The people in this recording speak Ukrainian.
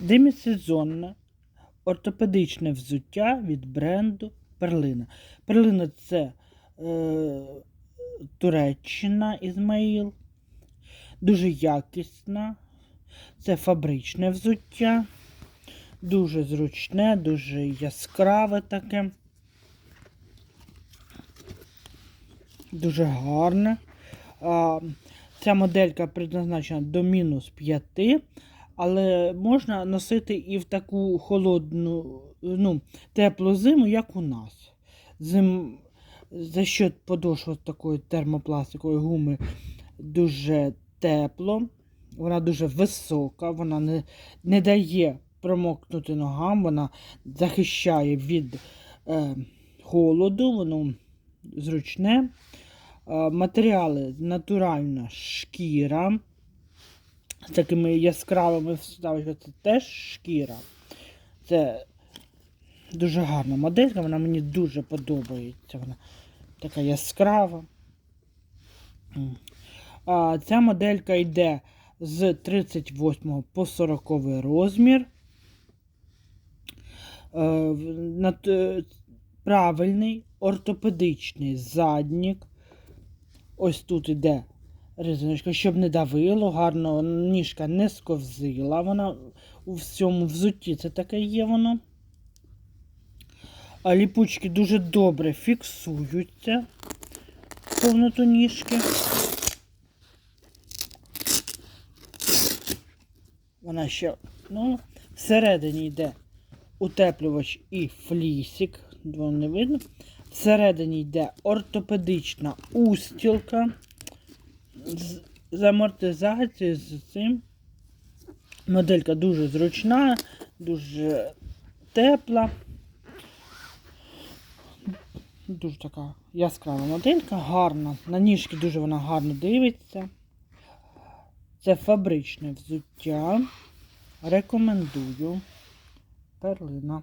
демісезонне ортопедичне взуття від бренду Перлина. Перлина це е, Туреччина Ізмаїл. Дуже якісна. Це фабричне взуття. Дуже зручне, дуже яскраве таке. Дуже гарне. А, ця моделька предназначена до мінус 5, але можна носити і в таку холодну, ну, теплу зиму, як у нас. Зим... За счет подошви такої термопластикової гуми дуже тепло, вона дуже висока, вона не, не дає промокнути ногам, вона захищає від е, холоду, воно зручне. Е, Матеріали натуральна шкіра. З такими яскравими вставками це теж шкіра. Це дуже гарна моделька, вона мені дуже подобається. Вона така яскрава. А, ця моделька йде з 38 по 40 розмір. Е, правильний ортопедичний заднік. Ось тут іде резиночка, щоб не давило, гарно ніжка не сковзила. Вона у всьому взутті це таке є воно. А ліпучки дуже добре фіксуються повноту ніжки. Вона ще, ну, всередині йде утеплювач і флісик. Воно не видно. Всередині йде ортопедична устілка з, амортизацією з цим. Моделька дуже зручна, дуже тепла. Дуже така яскрава моделька, гарна. На ніжки дуже вона гарно дивиться. Це фабричне взуття. Рекомендую. Перлина.